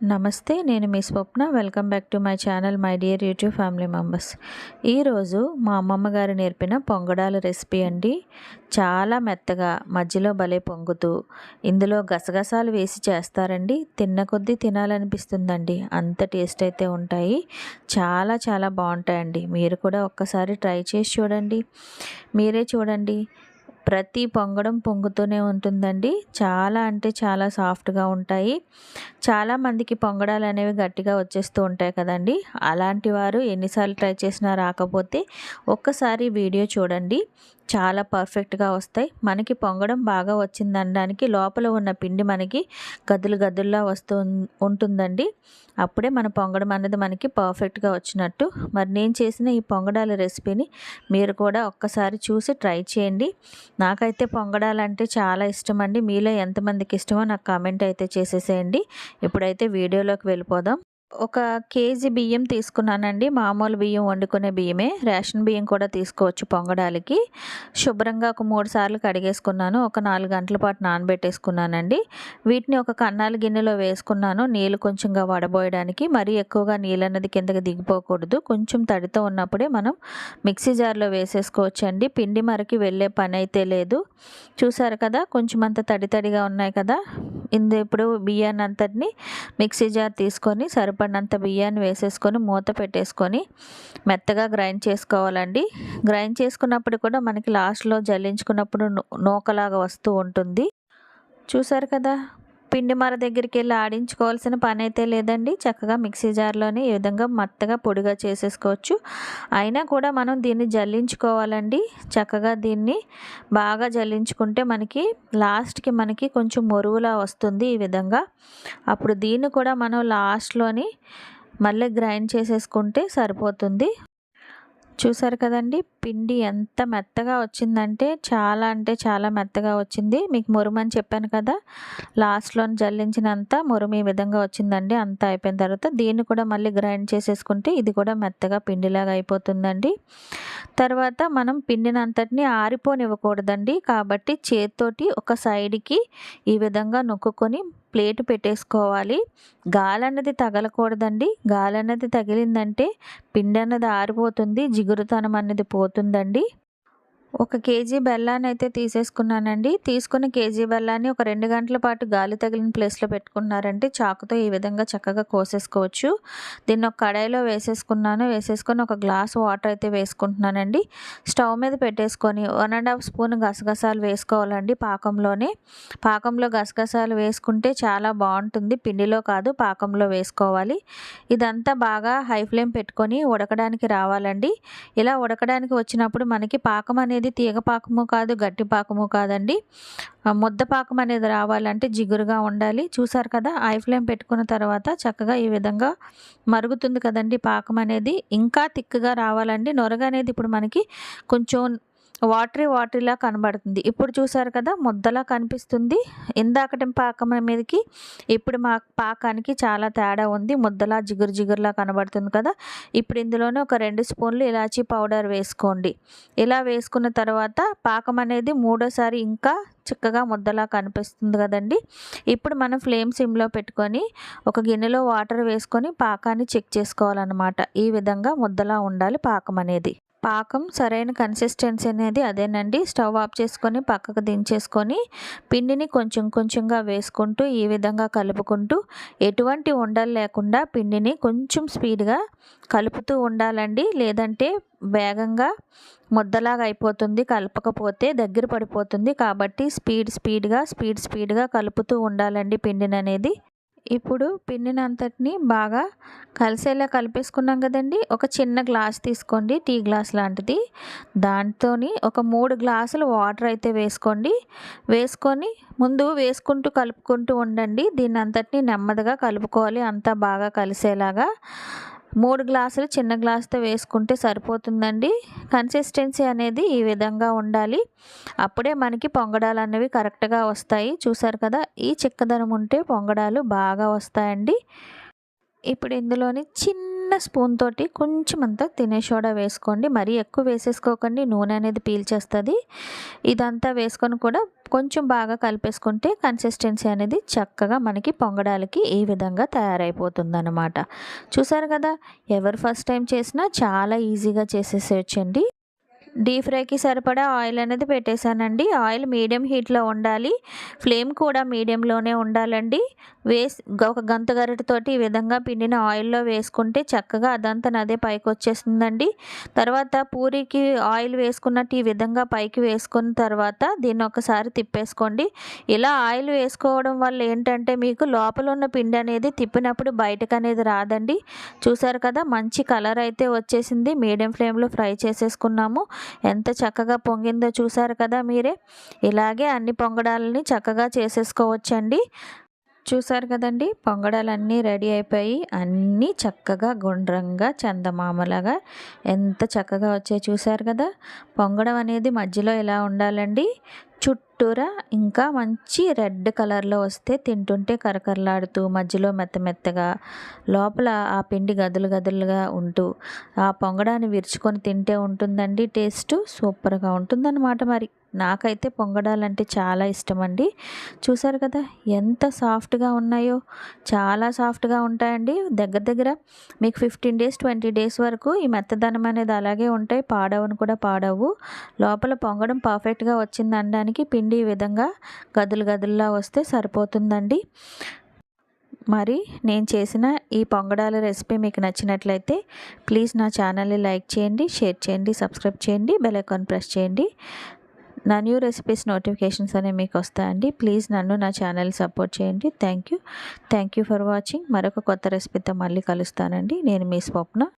నమస్తే నేను మీ Swapna. Welcome back to my channel my dear YouTube family members. ఈరోజు మా అమ్మమ్మ గారు నేర్పిన పొంగడాల రెసిపీ అండి. చాలా మెత్తగా మధ్యలో భలే పొంగుతూ ఇందులో గసగసాలు వేసి చేస్తారండి. తిన్న కొద్దీ తినాలనిపిస్తుందండి. అంత టేస్ట్ అయితే ఉంటాయి. చాలా చాలా బాగుంటాయండి. మీరు కూడా ఒక్కసారి ట్రై చేసి చూడండి. మీరే చూడండి. ప్రతి పొంగడం పొంగుతూనే ఉంటుందండి. చాలా అంటే చాలా సాఫ్ట్గా ఉంటాయి. చాలామందికి పొంగడాలు అనేవి గట్టిగా వచ్చేస్తూ ఉంటాయి కదండి. అలాంటి వారు ఎన్నిసార్లు ట్రై చేసినా రాకపోతే ఒక్కసారి వీడియో చూడండి. చాలా పర్ఫెక్ట్గా వస్తాయి. మనకి పొంగడం బాగా వచ్చిందనడానికి లోపల ఉన్న పిండి మనకి గదులు గదుల్లా వస్తూ ఉంటుందండి. అప్పుడే మన పొంగడం అనేది మనకి పర్ఫెక్ట్గా వచ్చినట్టు. మరి నేను చేసిన ఈ పొంగడాల రెసిపీని మీరు కూడా ఒక్కసారి చూసి ట్రై చేయండి. నాకైతే పొంగడాలంటే చాలా ఇష్టం అండి మీలో ఎంతమందికి ఇష్టమో నాకు కామెంట్ అయితే చేసేసేయండి. ఇప్పుడైతే వీడియోలోకి వెళ్ళిపోదాం. ఒక కేజీ బియ్యం తీసుకున్నానండి. మామూలు బియ్యం వండుకునే బియ్యమే. రేషన్ బియ్యం కూడా తీసుకోవచ్చు పొంగడానికి. శుభ్రంగా ఒక మూడు సార్లు కడిగేసుకున్నాను. ఒక నాలుగు గంటల పాటు నానబెట్టేసుకున్నానండి. వీటిని ఒక కన్నాల గిన్నెలో వేసుకున్నాను. నీళ్ళు కొంచెంగా వడబోయడానికి మరీ ఎక్కువగా నీళ్ళు అన్నది కిందకి దిగిపోకూడదు. కొంచెం తడితో ఉన్నప్పుడే మనం మిక్సీ జార్లో వేసేసుకోవచ్చు అండి పిండి మరకి వెళ్ళే పని అయితే లేదు. చూసారు కదా కొంచెం అంత తడి తడిగా ఉన్నాయి కదా. ఇందు ఇప్పుడు బియ్యాన్ని అంతటిని మిక్సీ జార్ తీసుకొని సరిపడినంత బియ్యాన్ని వేసేసుకొని మూత పెట్టేసుకొని మెత్తగా గ్రైండ్ చేసుకోవాలండి. గ్రైండ్ చేసుకున్నప్పుడు కూడా మనకి లాస్ట్లో జల్లించుకున్నప్పుడు నూకలాగా వస్తూ ఉంటుంది. చూసారు కదా? పిండి మర దగ్గరికి వెళ్ళి ఆడించుకోవాల్సిన పని అయితే లేదండి. చక్కగా మిక్సీ జార్లోనే ఈ విధంగా మెత్తగా పొడిగా చేసేసుకోవచ్చు. అయినా కూడా మనం దీన్ని జల్లించుకోవాలండి. చక్కగా దీన్ని బాగా జల్లించుకుంటే మనకి లాస్ట్కి మనకి కొంచెం మొరువులా వస్తుంది ఈ విధంగా. అప్పుడు దీన్ని కూడా మనం లాస్ట్లోని మళ్ళీ గ్రైండ్ చేసేసుకుంటే సరిపోతుంది. చూసారు కదండి? పిండి ఎంత మెత్తగా వచ్చిందంటే చాలా అంటే చాలా మెత్తగా వచ్చింది. మీకు మురుమని చెప్పాను కదా? లాస్ట్లో జల్లించినంత మురుము ఈ విధంగా వచ్చిందండి. అంతా అయిపోయిన తర్వాత దీన్ని కూడా మళ్ళీ గ్రైండ్ చేసేసుకుంటే ఇది కూడా మెత్తగా పిండిలాగా అయిపోతుందండి. తర్వాత మనం పిండినంతటిని ఆరిపోనివ్వకూడదండి. కాబట్టి చేతితోటి ఒక సైడ్కి ఈ విధంగా నొక్కుకొని ప్లేట్ పెట్టేసుకోవాలి. గాలి అన్నది తగలకూడదండి. గాలి అన్నది తగిలిందంటే పిండి అన్నది ఆరిపోతుంది జిగురుతనం అన్నది పోతుందండి. ఒక కేజీ బెల్లాన్ని అయితే తీసేసుకున్నానండి. తీసుకున్న కేజీ బెల్లాన్ని ఒక రెండు గంటల పాటు గాలి తగిలిన ప్లేస్లో పెట్టుకున్నారంటే చాకుతో ఈ విధంగా చక్కగా కోసేసుకోవచ్చు. దీన్ని ఒక కడాయిలో వేసేసుకున్నాను. వేసేసుకొని ఒక గ్లాస్ వాటర్ అయితే వేసుకుంటున్నానండి. స్టవ్ మీద పెట్టేసుకొని వన్ అండ్ హాఫ్ స్పూన్ గసగసాలు వేసుకోవాలండి పాకంలోనే. పాకంలో గసగసాలు వేసుకుంటే చాలా బాగుంటుంది. పిండిలో కాదు పాకంలో వేసుకోవాలి. ఇదంతా బాగా హై ఫ్లేమ్ పెట్టుకొని ఉడకడానికి రావాలండి. ఇలా ఉడకడానికి వచ్చినప్పుడు మనకి పాకం అనేది అనేది తీగ పాకము కాదు గట్టి పాకము కాదండి. ముద్ద పాకం అనేది రావాలంటే జిగురుగా ఉండాలి. చూసారు కదా ఐ ఫ్లేమ్ పెట్టుకున్న తర్వాత చక్కగా ఈ విధంగా మరుగుతుంది కదండి పాకం అనేది. ఇంకా తిక్కుగా రావాలండి. నొరగ అనేది ఇప్పుడు మనకి కొంచెం వాటరీ వాటరీలా కనబడుతుంది. ఇప్పుడు చూసారు కదా ముద్దలా కనిపిస్తుంది. ఇందాకటి పాకం మీదకి ఇప్పుడు మా పాకానికి చాలా తేడా ఉంది. ముద్దలా జిగురు జిగురులా కనబడుతుంది కదా. ఇప్పుడు ఇందులోనే ఒక రెండు స్పూన్లు ఇలాచీ పౌడర్ వేసుకోండి. ఇలా వేసుకున్న తర్వాత పాకం అనేది మూడోసారి ఇంకా చిక్కగా ముద్దలా కనిపిస్తుంది కదండి. ఇప్పుడు మనం ఫ్లేమ్ సిమ్లో పెట్టుకొని ఒక గిన్నెలో వాటర్ వేసుకొని పాకాన్ని చెక్ చేసుకోవాలన్నమాట. ఈ విధంగా ముద్దలా ఉండాలి పాకం అనేది. పాకం సరైన కన్సిస్టెన్సీ అనేది అదేనండి. స్టవ్ ఆఫ్ చేసుకొని పక్కకు దించేసుకొని పిండిని కొంచెం కొంచెంగా వేసుకుంటూ ఈ విధంగా కలుపుకుంటూ ఎటువంటి ఉండలు లేకుండా పిండిని కొంచెం స్పీడ్గా కలుపుతూ ఉండాలండి. లేదంటే వేగంగా ముద్దలాగా అయిపోతుంది కలపకపోతే దగ్గర పడిపోతుంది. కాబట్టి స్పీడ్ స్పీడ్గా స్పీడ్ స్పీడ్గా కలుపుతూ ఉండాలండి పిండిని అనేది ఇప్పుడు పిండిని అంతటిని బాగా కలిసేలా కలిపేసుకున్నాం కదండి. ఒక చిన్న గ్లాస్ తీసుకోండి టీ గ్లాస్ లాంటిది. దాంతో ఒక మూడు గ్లాసులు వాటర్ అయితే వేసుకోండి. వేసుకొని ముందు వేసుకుంటూ కలుపుకుంటూ ఉండండి. దీన్ని అంతటిని నెమ్మదిగా కలుపుకోవాలి అంతా బాగా కలిసేలాగా. మూడు గ్లాసులు చిన్న గ్లాసుతో వేసుకుంటే సరిపోతుందండి. కన్సిస్టెన్సీ అనేది ఈ విధంగా ఉండాలి. అప్పుడే మనకి పొంగడాలు అనేవి కరెక్ట్గా వస్తాయి. చూసారు కదా ఈ చిక్కదనం ఉంటే పొంగడాలు బాగా వస్తాయండి. ఇప్పుడు ఇందులోని చిన్న స్పూన్ తోటి కొంచెం అంతా తినే సోడా వేసుకోండి. మరీ ఎక్కువ వేసేసుకోకండి. నూనె అనేది పీల్చేస్తుంది. ఇదంతా వేసుకొని కూడా కొంచెం బాగా కలిపేసుకుంటే కన్సిస్టెన్సీ అనేది చక్కగా మనకి పొంగడానికి ఈ విధంగా తయారైపోతుందన్నమాట. చూసారు కదా? ఎవరు ఫస్ట్ టైం చేసినా చాలా ఈజీగా చేసేసేయచ్చండి. డీప్ ఫ్రైకి సరిపడా ఆయిల్ అనేది పెట్టేశానండి. ఆయిల్ మీడియం హీట్లో ఉండాలి. ఫ్లేమ్ కూడా మీడియంలోనే ఉండాలండి. వేసి ఒక గంత గరిటతోటి ఈ విధంగా పిండిన ఆయిల్లో వేసుకుంటే చక్కగా అదంతా అదే పైకి వచ్చేస్తుందండి తర్వాత పూరికి ఆయిల్ వేసుకున్నట్టు ఈ విధంగా పైకి వేసుకున్న తర్వాత దీన్ని ఒకసారి తిప్పేసుకోండి. ఇలా ఆయిల్ వేసుకోవడం వల్ల ఏంటంటే మీకు లోపల ఉన్న పిండి అనేది తిప్పినప్పుడు బయటకు అనేది రాదండి. చూసారు కదా మంచి కలర్ అయితే వచ్చేసింది. మీడియం ఫ్లేమ్లో ఫ్రై చేసేసుకున్నాము. ఎంత చక్కగా పొంగిందో చూసారు కదా మీరే. ఇలాగే అన్ని పొంగడాలని చక్కగా చేసేసుకోవచ్చండి. చూసారు కదండి పొంగడాలన్నీ రెడీ అయిపోయి అన్నీ చక్కగా గుండ్రంగా చందమామలాగా ఎంత చక్కగా వచ్చాయి చూసారు కదా. పొంగడం అనేది మధ్యలో ఇలా ఉండాలండి? చుట్టూరా ఇంకా మంచి రెడ్ కలర్లో వస్తే తింటుంటే కరకరలాడుతూ మధ్యలో మెత్త మెత్తగా లోపల ఆ పిండి గదులు గదులుగా ఉంటూ ఆ పొంగడాన్ని విరుచుకొని తింటే ఉంటుందండి టేస్ట్ సూపర్గా ఉంటుందన్నమాట మరి. నాకైతే పొంగడాలంటే చాలా ఇష్టం అండి చూసారు కదా ఎంత సాఫ్ట్గా ఉన్నాయో చాలా సాఫ్ట్గా ఉంటాయండి. దగ్గర దగ్గర మీకు ఫిఫ్టీన్ డేస్ ట్వంటీ డేస్ వరకు ఈ మెత్తదనం అనేది అలాగే ఉంటాయి పాడవని కూడా పాడవు. లోపల పొంగడం పర్ఫెక్ట్గా వచ్చింది అనడానికి పిండి ఈ విధంగా గదులు గదుల్లా వస్తే సరిపోతుందండి. మరి నేను చేసిన ఈ పొంగడాల రెసిపీ మీకు నచ్చినట్లయితే ప్లీజ్ నా ఛానల్ని లైక్ చేయండి షేర్ చేయండి సబ్స్క్రైబ్ చేయండి బెల్ ఐకాన్ ప్రెస్ చేయండి. నా న్యూ రెసిపీస్ నోటిఫికేషన్స్ అనేవి మీకు వస్తాయండి. ప్లీజ్ నన్ను నా ఛానల్ సపోర్ట్ చేయండి. Thank you. Thank you for watching. మరొక కొత్త రెసిపీతో మళ్ళీ కలుస్తానండి. నేను మీ స్వప్న.